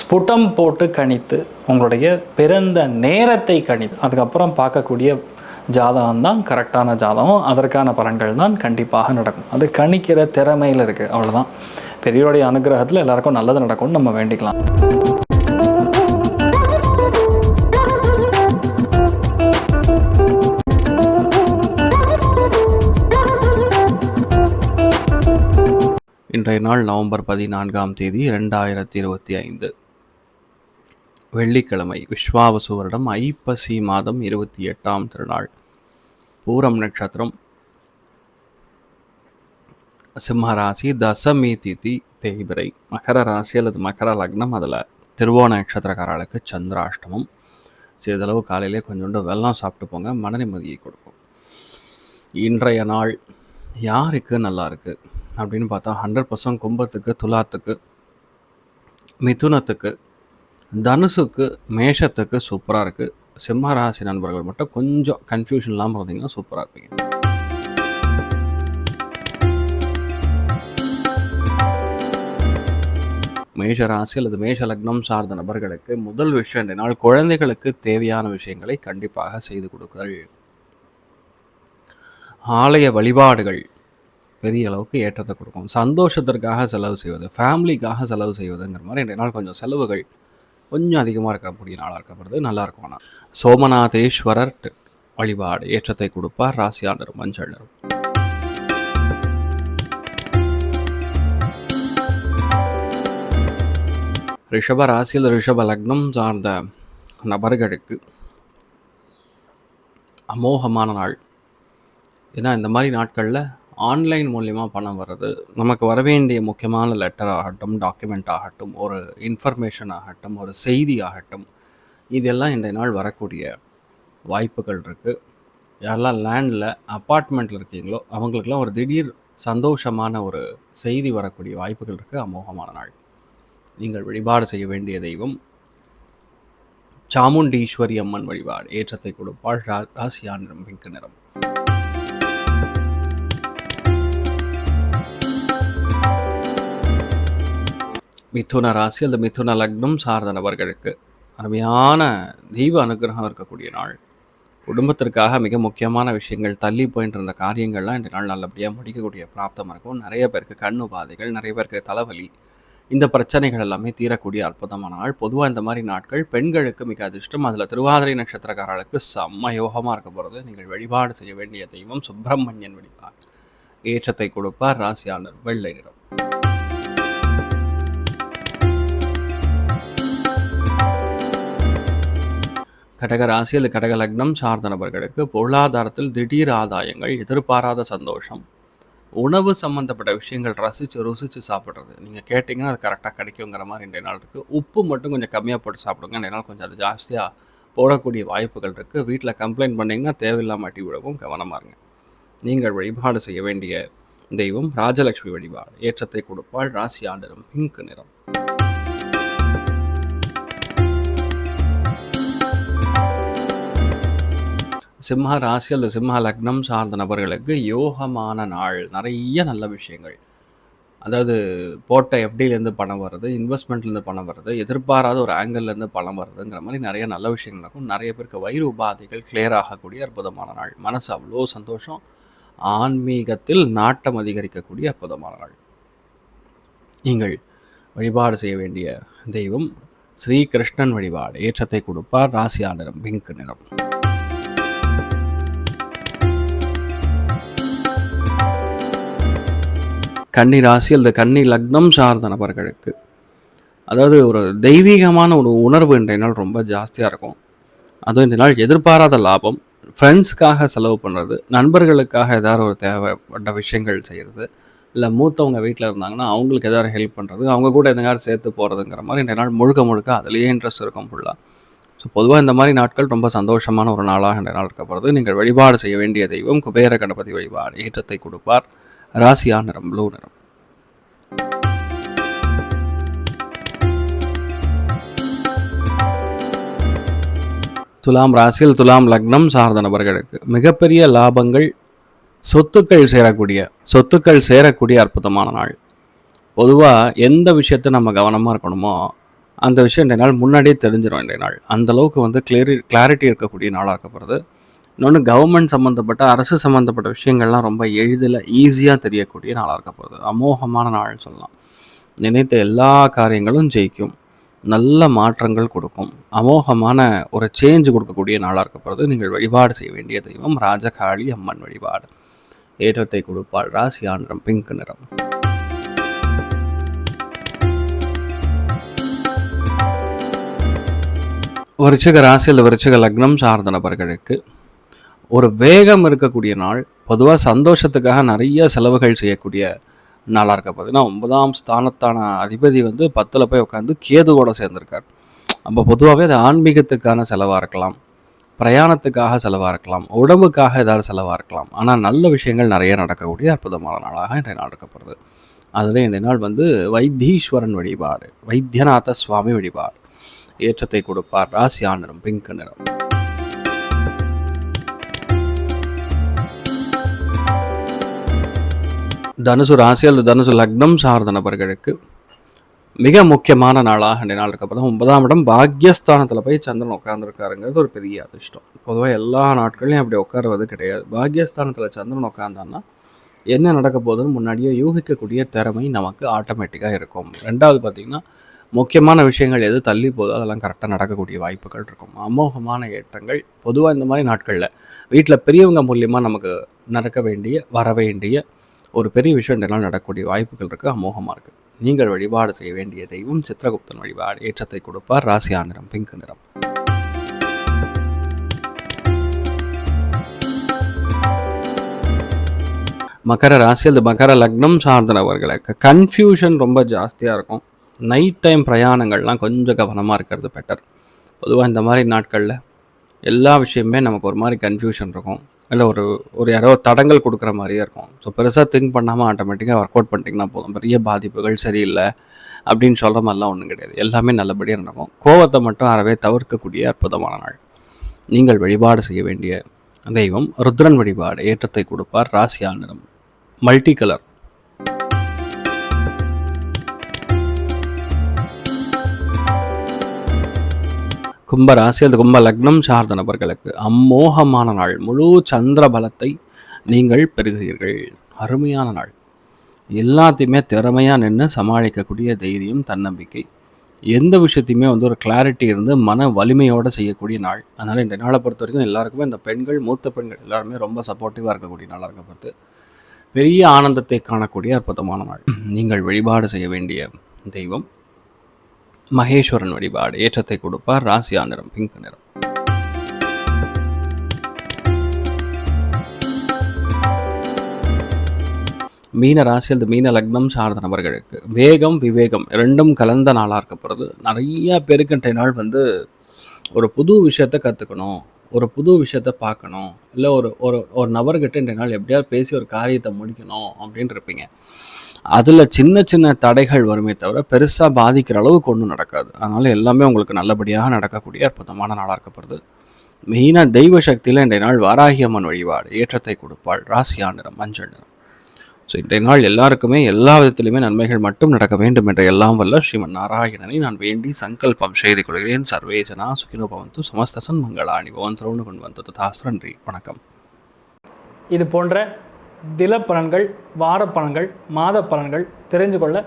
ஸ்புடம் போட்டு கணித்து உங்களுடைய பிறந்த நேரத்தை கணித்து அதுக்கப்புறம் பார்க்கக்கூடிய ஜாதகம் தான் கரெக்டான ஜாதகம் அதற்கான பலன்கள் தான் கண்டிப்பாக நடக்கும். அது கணிக்கிற திறமையில் இருக்குது அவ்வளோதான் பெரியோடைய அனுகிரகத்தில் எல்லாருக்கும் நல்லது நடக்கும்னு நம்ம வேண்டிக்கலாம். இன்றைய நாள் நவம்பர் பதினான்காம் தேதி இரண்டாயிரத்தி இருபத்தி ஐந்து. வெள்ளிக்கிழமை விஸ்வாவசு வருடம் ஐப்பசி மாதம் இருபத்தி எட்டாம் திருநாள். பூரம் நட்சத்திரம். சிம்மராசி தசமி திதி தேய்பிரை. மகர ராசி அல்லது மகர லக்னம் அதில் திருவோண நட்சத்திரக்காரர்களுக்கு சந்திராஷ்டமம். சிறிதளவு காலையிலே கொஞ்சோண்டு வெள்ளம் சாப்பிட்டு போங்க மன நிம்மதியை கொடுக்கும். இன்றைய நாள் யாருக்கு நல்லா இருக்குது அப்படின்னு பார்த்தா ஹண்ட்ரட் பர்சன்ட் கும்பத்துக்கு துலாத்துக்கு மிதுனத்துக்கு தனுசுக்கு மேஷத்துக்கு சூப்பராக இருக்குது சிம்ம ராசி நண்பர்கள் மட்டும் கொஞ்சம் கன்ஃபியூஷன் இல்லாமல் இருந்தீங்கன்னா சூப்பராக இருப்பீங்க. மேஷ ராசி அல்லது மேஷ லக்னம் சார்ந்த நபர்களுக்கு முதல் விஷயம் என்னென்னால் நாள் குழந்தைகளுக்கு தேவையான விஷயங்களை கண்டிப்பாக செய்து கொடுக்குதல் ஆலய வழிபாடுகள் பெரிய அளவுக்கு ஏற்றத்தை கொடுக்கும். சந்தோஷத்திற்காக செலவு செய்வது ஃபேமிலிக்காக செலவு செய்வதுங்கிற மாதிரி இன்றைய நாள் கொஞ்சம் செலவுகள் கொஞ்சம் அதிகமாக இருக்கக்கூடிய நாளாக இருக்கப்படுது நல்லா இருக்கும் ஆனால் சோமநாதேஸ்வரர் வழிபாடு ஏற்றத்தை கொடுப்பார். ராசியாளர் மஞ்சள் நிறம். ரிஷப ராசியில் ரிஷப லக்னம் சார்ந்த நபர்களுக்கு அமோகமான நாள். ஏன்னா இந்த மாதிரி நாட்களில் ஆன்லைன் மூலிமா பணம் வர்றது நமக்கு வர வேண்டிய முக்கியமான லெட்டர் ஆகட்டும் டாக்குமெண்ட் ஆகட்டும் ஒரு இன்ஃபர்மேஷன் ஆகட்டும் ஒரு செய்தி ஆகட்டும் இதெல்லாம் இன்றைய நாள் வரக்கூடிய வாய்ப்புகள் இருக்குது யாரெல்லாம் லேண்டில் அப்பார்ட்மெண்ட்டில் இருக்கீங்களோ அவங்களுக்கெல்லாம் ஒரு திடீர் சந்தோஷமான ஒரு செய்தி வரக்கூடிய வாய்ப்புகள் இருக்குது அமோகமான நாள். நீங்கள் வழிபாடு செய்ய வேண்டிய தெய்வம் சாமுண்டீஸ்வரி அம்மன் வழிபாடு ஏற்றத்தை கொடுப்பாள் ராசியா நிறம் பிங்க் நிறம். மிதுன ராசி அல்லது மிதுன லக்னம் சார்ந்த நபர்களுக்கு அருமையான தெய்வ அனுகிரகம் இருக்கக்கூடிய நாள். குடும்பத்திற்காக மிக முக்கியமான விஷயங்கள் தள்ளி போயிட்டு இருந்த காரியங்கள்லாம் இந்த நாள் நல்லபடியாக முடிக்கக்கூடிய பிராப்தம் இருக்கும். நிறைய பேருக்கு கண் உபாதைகள் நிறைய பேருக்கு தலைவலி. இந்த பிரச்சனைகள் எல்லாமே தீரக்கூடிய அற்புதமான நாள். பொதுவாக இந்த மாதிரி நாட்கள் பெண்களுக்கு மிக அதிர்ஷ்டம். அதில் திருவாதிரை நட்சத்திரக்காரர்களுக்கு செம்ம யோகமாக இருக்க போகிறது நீங்கள் வழிபாடு செய்ய வேண்டிய தெய்வம் சுப்பிரமணியன் வழிபாடு ஏற்றத்தை கொடுப்பார் ராசியாளர் வெள்ளை நிறம். கடகராசி அல்லது கடக லக்னம் சார்ந்த நபர்களுக்கு பொருளாதாரத்தில் திடீர் ஆதாயங்கள் எதிர்பாராத சந்தோஷம் உணவு சம்மந்தப்பட்ட விஷயங்கள் ரசித்து ருசித்து சாப்பிட்றது. நீங்கள் கேட்டிங்கன்னா அது கரெக்டாக கிடைக்குங்கிற மாதிரி இன்றைய நாள் இருக்குது உப்பு மட்டும் கொஞ்சம் கம்மியாக போட்டு சாப்பிடுங்க. இன்றைய நாள் கொஞ்சம் அது ஜாஸ்தியாக போடக்கூடிய வாய்ப்புகள் இருக்குது வீட்டில் கம்ப்ளைண்ட் பண்ணிங்கன்னா தேவையில்லாமல் அட்டி விடவும் கவனமாக இருங்க. நீங்கள் வழிபாடு செய்ய வேண்டிய தெய்வம் ராஜலட்சுமி வழிபாடு. ஏற்றத்தை கொடுப்பாள். ராசி ஆண்டிரம் பிங்க் நிறம். சிம்ம ராசி அல்லது சிம்ம லக்னம் சார்ந்த நபர்களுக்கு யோகமான நாள். நிறைய நல்ல விஷயங்கள். அதாவது போட்ட எஃப்டிலேருந்து பணம் வருது இன்வெஸ்ட்மெண்ட்லேருந்து பணம் வருது எதிர்பாராத ஒரு ஆங்கிள்லேருந்து பணம் வருதுங்கிற மாதிரி நிறைய நல்ல விஷயங்கள் நடக்கும். நிறைய பேருக்கு வயிறு உபாதைகள் கிளியர் ஆகக்கூடிய அற்புதமான நாள். மனசு அவ்வளோ சந்தோஷம். ஆன்மீகத்தில் நாட்டம் அதிகரிக்கக்கூடிய அற்புதமான நாள். நீங்கள் வழிபாடு செய்ய வேண்டிய தெய்வம் ஸ்ரீகிருஷ்ணன் வழிபாடு. ஏற்றத்தை கொடுப்பார். ராசியா நிறம் பிங்க் நிறம். கன்னி ராசி அல்லது கன்னி லக்னம் சார்ந்த நபர்களுக்கு. அதாவது ஒரு தெய்வீகமான ஒரு உணர்வு இன்றைய நாள் ரொம்ப ஜாஸ்தியாக இருக்கும். அதுவும் இந்த நாள் எதிர்பாராத லாபம். ஃப்ரெண்ட்ஸ்க்காக செலவு பண்ணுறது நண்பர்களுக்காக ஏதாவது ஒரு தேவைப்பட்ட விஷயங்கள் செய்கிறது இல்லை மூத்தவங்க வீட்டில் இருந்தாங்கன்னா அவங்களுக்கு எதாவது ஹெல்ப் பண்ணுறது அவங்க கூட எதாவது சேர்த்து போகிறதுங்கிற மாதிரி இந்த நாள் முழுக்க முழுக்க அதுலேயே இன்ட்ரெஸ்ட் இருக்கும் ஃபுல்லாக ஸோ பொதுவாக இந்த மாதிரி நாட்கள் ரொம்ப சந்தோஷமான ஒரு நாளாக இந்த நாள் இருக்கப்படுறது நீங்கள் வழிபாடு செய்ய வேண்டிய தெய்வம் குபேர கணபதி வழிபாடு ஏற்றத்தை கொடுப்பார். ராசியா நிறம் ப்ளூ நிறம்? துலாம் ராசியில் துலாம் லக்னம் சார்ந்த நபர்களுக்கு மிகப்பெரிய லாபங்கள் சொத்துக்கள் சேரக்கூடிய சொத்துக்கள் சேரக்கூடிய அற்புதமான நாள். பொதுவாக எந்த விஷயத்தை நம்ம கவனமாக இருக்கணுமோ அந்த விஷயம் இந்த நாள் முன்னாடியே தெரிஞ்சிடும் இந்த நாள். அந்த அளவுக்கு வந்து கிளியரி கிளாரிட்டி இருக்கக்கூடிய நாளாக இருக்கப்படுது இன்னொன்று கவர்மெண்ட் சம்மந்தப்பட்ட அரசு சம்மந்தப்பட்ட விஷயங்கள்லாம் ரொம்ப எளிதில் ஈஸியாக தெரியக்கூடிய நாளாக இருக்கப்படுது அமோகமான நாள்னு சொல்லலாம். நினைத்த எல்லா காரியங்களும் ஜெயிக்கும். நல்ல மாற்றங்கள் கொடுக்கும். அமோகமான ஒரு சேஞ்ச் கொடுக்கக்கூடிய நாளாக இருக்கப்படுது நீங்கள் வழிபாடு செய்ய வேண்டிய தெய்வம் ராஜகாளி அம்மன் வழிபாடு. ஏற்றத்தை கொடுப்பாள் ராசியா நிறம் பிங்க் நிறம். விருச்சிக ராசியில் விருச்சிக லக்னம் சார்ந்த நபர்களுக்கு ஒரு வேகம் இருக்கக்கூடிய நாள் பொதுவாக சந்தோஷத்துக்காக நிறைய செலவுகள் செய்யக்கூடிய நாளாக இருக்க பார்த்தீங்கன்னா ஒன்பதாம் ஸ்தானத்தான அதிபதி வந்து பத்தில் போய் உட்காந்து கேதுவோட சேர்ந்திருக்கார். அப்போ பொதுவாகவே அது ஆன்மீகத்துக்கான செலவாக இருக்கலாம் பிரயாணத்துக்காக செலவாக இருக்கலாம் உடம்புக்காக ஏதாவது செலவாக இருக்கலாம். ஆனால் நல்ல விஷயங்கள் நிறைய நடக்கக்கூடிய அற்புதமான நாளாக இன்றைய நாள் இருக்கப்படுது அதில் இன்றைய நாள் வந்து வைத்தீஸ்வரன் வழிபாடு வைத்தியநாத சுவாமி வழிபாடு. ஏற்றத்தை கொடுப்பார். ராசியா நிறம் பிங்க் நிறம். தனுசு ராசி அல்லது தனுசு லக்னம் சார்ந்த நபர்களுக்கு மிக முக்கியமான நாளாக ரெண்டு நாள் இருக்கப்படுது ஒன்பதாம் இடம் பாக்யஸ்தானத்தில் போய் சந்திரன் உட்காந்துருக்காருங்கிறது ஒரு பெரிய அதிர்ஷ்டம். பொதுவாக எல்லா நாட்களையும் அப்படி உட்காருவது கிடையாது. பாக்யஸ்தானத்தில் சந்திரன் உட்காந்தான்னா என்ன நடக்க போகுதுன்னு முன்னாடியே யூகிக்கக்கூடிய திறமை நமக்கு ஆட்டோமேட்டிக்காக இருக்கும். ரெண்டாவது பார்த்திங்கன்னா முக்கியமான விஷயங்கள் எது தள்ளி போதோ அதெல்லாம் கரெக்டாக நடக்கக்கூடிய வாய்ப்புகள் இருக்கும். அமோகமான ஏற்றங்கள் பொதுவாக இந்த மாதிரி நாட்களில் வீட்டில் பெரியவங்க மூலியமாக நமக்கு நடக்க வேண்டிய வர வேண்டிய ஒரு பெரிய விஷயம் இந்த நடக்கக்கூடிய வாய்ப்புகள் இருக்குது அமோகமாக இருக்குது நீங்கள் வழிபாடு செய்ய வேண்டிய தெய்வம் சித்திரகுப்தன் வழிபாடு ஏற்றத்தை கொடுப்பார் ராசியா நிறம் பிங்க் நிறம். மகர ராசி அல்லது மகர லக்னம் சார்ந்தவர்களுக்கு கன்ஃபியூஷன் ரொம்ப ஜாஸ்தியாக இருக்கும். நைட் டைம் பிரயாணங்கள்லாம் கொஞ்சம் கவனமாக இருக்கிறது பெட்டர் பொதுவாக இந்த மாதிரி நாட்களில் எல்லா விஷயமே நமக்கு ஒரு மாதிரி கன்ஃபியூஷன் இருக்கும். இல்லை ஒரு ஒரு யாரோ தடங்கள் கொடுக்குற மாதிரியே இருக்கும். ஸோ பெருசாக திங்க் பண்ணாமல் ஆட்டோமேட்டிக்காக ஒர்க் அவுட் பண்ணிட்டீங்கன்னா போதும். பெரிய பாதிப்புகள் சரியில்லை அப்படின்னு சொல்கிற மாதிரிலாம் ஒன்றும் கிடையாது. எல்லாமே நல்லபடியாக நடக்கும். கோவத்தை மட்டும் அறவே தவிர்க்கக்கூடிய அற்புதமான நாள். நீங்கள் வழிபாடு செய்ய வேண்டிய தெய்வம் ருத்ரன் வழிபாடு ஏற்றத்தை கொடுப்பார். ராசியா நிறம். மல்டி கலர் கும்ப ராசி அல்லது கும்ப லக்னம் சார்ந்த நபர்களுக்கு அம்மோகமான நாள். முழு சந்திர பலத்தை நீங்கள் பெறுகிறீர்கள். அருமையான நாள். எல்லாத்தையுமே திறமையாக நின்று சமாளிக்கக்கூடிய தைரியம் தன்னம்பிக்கை. எந்த விஷயத்தையுமே வந்து ஒரு கிளாரிட்டி இருந்து மன வலிமையோடு செய்யக்கூடிய நாள். அதனால் இந்த நாளை பொறுத்த வரைக்கும் எல்லாருக்குமே இந்த பெண்கள் மூத்த பெண்கள் எல்லாருமே ரொம்ப சப்போர்ட்டிவாக இருக்கக்கூடிய நாளாக இருக்கப்பட்டு பெரிய ஆனந்தத்தை காணக்கூடிய அற்புதமான நாள். நீங்கள் வழிபாடு செய்ய வேண்டிய தெய்வம். மகேஸ்வரன் வழிபாடு ஏற்றத்தை கொடுப்பார். ராசியா நிறம் பிங்க் நிறம். மீன ராசி அந்த மீன லக்னம் சார்ந்த நபர்களுக்கு வேகம் விவேகம் ரெண்டும் கலந்த நாளாக இருக்கப்படுறது நிறைய பேருக்கு நாள் வந்து ஒரு புது விஷயத்த கற்றுக்கணும் ஒரு புது விஷயத்த பார்க்கணும். இல்லை ஒரு ஒரு ஒரு நபர்கிட்ட இன்றைய நாள் எப்படியாவது பேசி ஒரு காரியத்தை முடிக்கணும் அப்படின்னு இருப்பீங்க அதில் சின்ன சின்ன தடைகள் வருமே தவிர பெருசாக பாதிக்கிற அளவுக்கு ஒன்றும் நடக்காது. அதனால் எல்லாமே உங்களுக்கு நல்லபடியாக நடக்கக்கூடிய அற்புதமான நாளாக இருக்கப்படுது மெயினாக தெய்வ சக்தியில் இன்றைய நாள் வாராகியம்மன் வழிபாடு ஏற்றத்தை கொடுப்பாள் ராசியா நிறம் மஞ்சள் நிறம். ஸோ இன்றைய நாள் எல்லாருக்குமே எல்லா விதத்திலுமே நன்மைகள் மட்டும் நடக்க வேண்டும் என்ற எல்லாம் வல்ல ஸ்ரீமன் நாராயணனை நான் வேண்டி சங்கல்பம் செய்து கொள்கிறேன். சர்வேஜனா சுகினோ பவந்து சமஸ்தசன் மங்களாணி பவன் கொண்டு வந்து நன்றி வணக்கம். இது போன்ற தில பலன்கள் வார பலன்கள் மாத பலன்கள் தெரிஞ்சு கொள்ள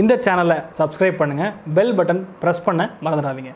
இந்த சேனலை சப்ஸ்கிரைப் பண்ணுங்கள் பெல் பட்டன் ப்ரெஸ் பண்ண மறந்துடாதீங்க.